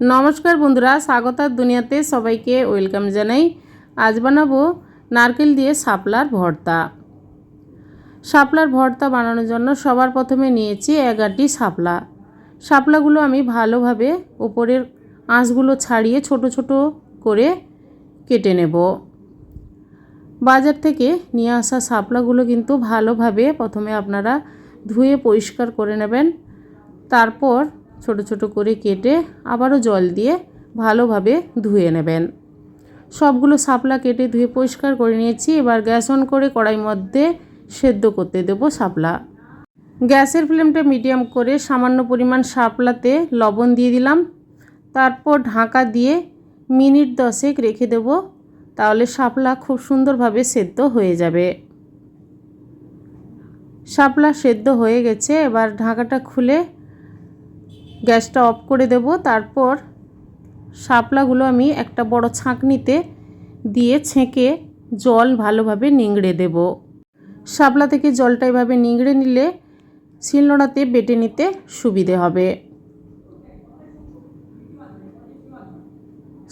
নমস্কার বন্ধুরা স্বাগতার দুনিয়াতে সবাইকে ওয়েলকাম জানাই। আজ বানাবো নারকেল দিয়ে শাপলার ভর্তা। শাপলার ভর্তা বানানোর জন্য সবার প্রথমে নিয়েছি এক আটি শাপলা। শাপলাগুলো আমি ভালোভাবে ওপরের আঁশগুলো ছাড়িয়ে ছোট ছোট করে কেটে নেব। বাজার থেকে নিয়ে আসা শাপলাগুলো কিন্তু ভালোভাবে প্রথমে আপনারা ধুয়ে পরিষ্কার করে নেবেন। তারপর ছোট ছোট করে কেটে আবারও জল দিয়ে ভালোভাবে ধুয়ে নেবেন। সবগুলো শাপলা কেটে ধুয়ে পরিষ্কার করে নিয়েছি। এবার গ্যাস অন করে কড়াই মধ্যে সেদ্ধ করতে দেব শাপলা। গ্যাসের ফ্লেমটা মিডিয়াম করে সামান্য পরিমাণ শাপলাতে লবণ দিয়ে দিলাম। তারপর ঢাকা দিয়ে মিনিট দশেক রেখে দেব। তাহলে শাপলা খুব সুন্দরভাবে সেদ্ধ হয়ে যাবে। শাপলা সেদ্ধ হয়ে গেছে। এবার ঢাকাটা খুলে গ্যাসটা অফ করে দেব। তারপর শাপলাগুলো আমি একটা বড় ছাঁকনিতে দিয়ে ছেঁকে জল ভালোভাবে নিংড়ে দেব। শাপলা থেকে জলটা এভাবে নিংড়ে নিলে শিলনোড়াতে বেটে নিতে সুবিধে হবে।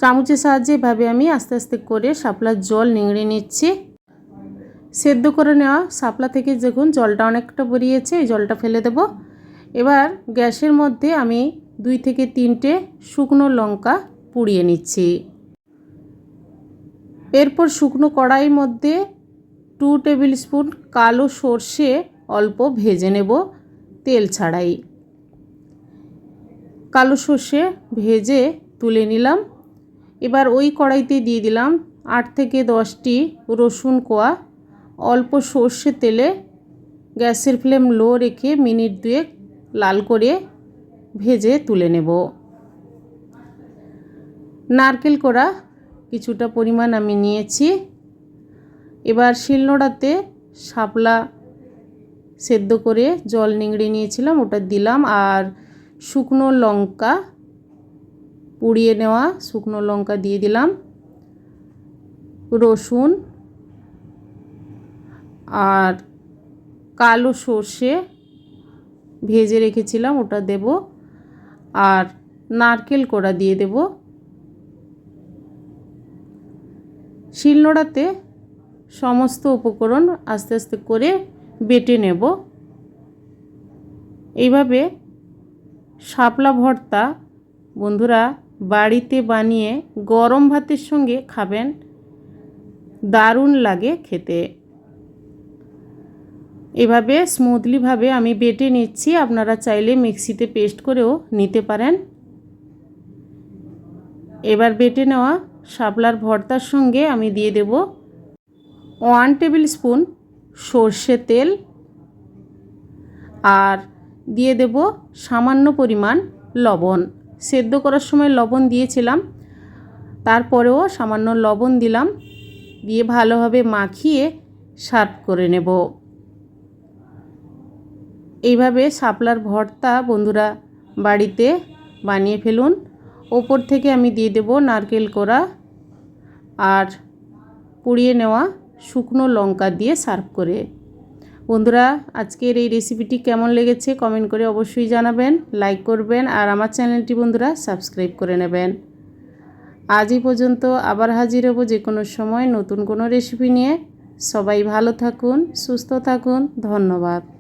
চামচের সাহায্যে এভাবে আমি আস্তে আস্তে করে শাপলার জল নিংড়ে নিচ্ছি। সেদ্ধ করে নেওয়া শাপলা থেকে দেখুন জলটা অনেকটা বেরিয়েছে, এই জলটা ফেলে দেব। এবার গ্যাসের মধ্যে আমি দুই থেকে তিনটে শুকনো লঙ্কা পুড়িয়ে নিচ্ছি। এরপর শুকনো কড়াইয়ের মধ্যে টু টেবিল স্পুন কালো সর্ষে অল্প ভেজে নেব তেল ছাড়াই। কালো সর্ষে ভেজে তুলে নিলাম। এবার ওই কড়াইতে দিয়ে দিলাম আট থেকে দশটি রসুন কোয়া। অল্প সর্ষে তেলে গ্যাসের ফ্লেম লো রেখে মিনিট দুয়েক লাল করে ভেজে তুলে নেব। নারকেল কোড়া কিছুটা পরিমাণ আমি নিয়েছি। এবার শিলনোড়াতে শাপলা সেদ্ধ করে জল নিংড়ে নিয়েছিলাম, ওটা দিলাম। আর শুকনো লঙ্কা পুড়িয়ে নেওয়া শুকনো লঙ্কা দিয়ে দিলাম। রসুন আর কালো সর্ষে ভেজে রেখেছিলাম, ওটা দেব। আর নারকেল কোড়া দিয়ে দেব। শিলনোড়াতে সমস্ত উপকরণ আস্তে আস্তে করে বেটে নেব। এইভাবে শাপলা ভর্তা বন্ধুরা বাড়িতে বানিয়ে গরম ভাতের সঙ্গে খাবেন, দারুণ লাগে খেতে। এভাবে স্মুথলিভাবে আমি বেটে নিচ্ছি। আপনারা চাইলে মিক্সিতে পেস্ট করেও নিতে পারেন। এবার বেটে নেওয়া শাপলার ভর্তার সঙ্গে আমি দিয়ে দেব ওয়ান টেবিল স্পুন সর্ষে তেল আর দিয়ে দেব সামান্য পরিমাণ লবণ। সেদ্ধ করার সময় লবণ দিয়েছিলাম, তারপরেও সামান্য লবণ দিলাম, দিয়ে ভালোভাবে মাখিয়ে সার্ভ করে নেব। এইভাবে শাপলার ভর্তা বন্ধুরা বাড়িতে বানিয়ে ফেলুন। ওপর থেকে আমি দিয়ে দেব নারকেল কোড়া আর পুড়িয়ে নেওয়া শুকনো লঙ্কা দিয়ে সার্ভ করে। বন্ধুরা, আজকের এই রেসিপিটি কেমন লেগেছে কমেন্ট করে অবশ্যই জানাবেন, লাইক করবেন আর আমার চ্যানেলটি বন্ধুরা সাবস্ক্রাইব করে নেবেন। আজই পর্যন্ত আবার হাজির হব যে কোনো সময় নতুন কোনো রেসিপি নিয়ে। সবাই ভালো থাকুন, সুস্থ থাকুন, ধন্যবাদ।